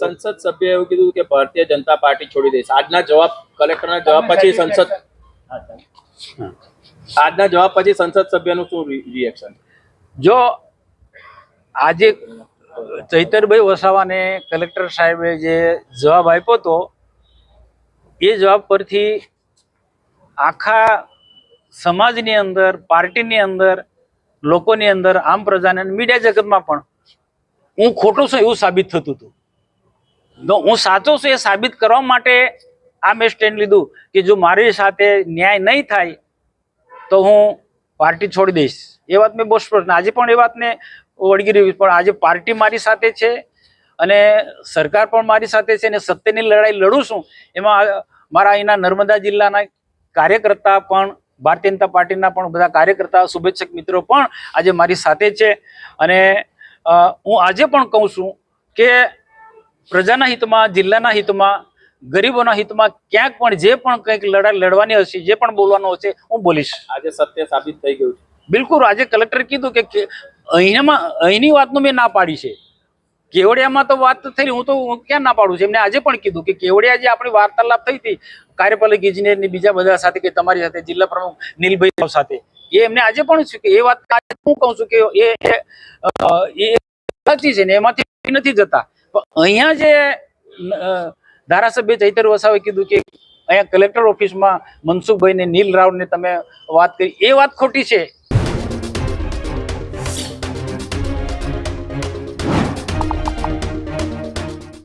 સંસદ સભ્ય એવું કીધું કે ભારતીય જનતા પાર્ટી છોડી દઈશ. આજના જવાબ કલેક્ટરના જવાબ પછી સંસદ આજના જવાબ પછી સંસદ સભ્યનું શું રિએક્શન જો આજે ચૈતરભાઈ વસાવાને કલેક્ટર સાહેબે જે જવાબ આપ્યો હતો એ જવાબ પરથી આખા સમાજની અંદર પાર્ટીની અંદર લોકોની અંદર આમ પ્રજાને મીડિયા જગતમાં પણ હું ખોટું છું એવું સાબિત થતું હતું. હું સાચો છું એ સાબિત કરવા માટે આ મેં સ્ટેન્ડ લીધું કે જો મારી સાથે ન્યાય નહીં થાય, તો હું પાર્ટી છોડી દઈશ. એ વાત મેં બહુ સ્પષ્ટ આજે પણ એ વાતને વળગી રહ્યું પણ આજે પાર્ટી મારી સાથે છે અને સરકાર પણ મારી સાથે છે અને સત્યની લડાઈ લડું છું. એમાં મારા અહીંના નર્મદા જિલ્લાના કાર્યકર્તા પણ, ભારતીય જનતા પાર્ટીના પણ બધા કાર્યકર્તા, શુભેચ્છક મિત્રો પણ આજે મારી સાથે છે. અને હું આજે પણ કહું છું કે પ્રજાના હિતમાં જિલ્લાના હિતમાં ગરીબોના હિતમાં ક્યાંક પણ જે પણ કંઈક લડાઈ લડવાની હશે જે પણ બોલવાનું હશે હું બોલીશ. આજે સત્ય સાબિત થઈ ગયું છે. બિલકુલ આજે કલેક્ટર કીધું કે અહીંમાં અહીંની વાતનું મેં ના પાડી છે. કેવડિયામાં તો વાત થઈ હું તો હું ક્યાં ના પાડું છું? એમને આજે પણ કીધું કે કેવડિયા જે આપણી વાર્તાલાપ થઈ હતી કાર્યપાલક ઇજનેરની બીજા બધા સાથે કે તમારી સાથે જિલ્લા પ્રમુખ નીલભાઈ સાથે એ એમને આજે પણ છે કે એ વાત હું કહું છું કે એ સાચી છે ને એમાંથી નથી જતા. અહીંયા જે ધારાસભ્ય ચૈતર વસાવે કીધું કે અહીંયા કલેક્ટર ઓફિસમાં મનસુખભાઈ ને નીલ રાવને તમે વાત કરી. એ વાત ખોટી છે.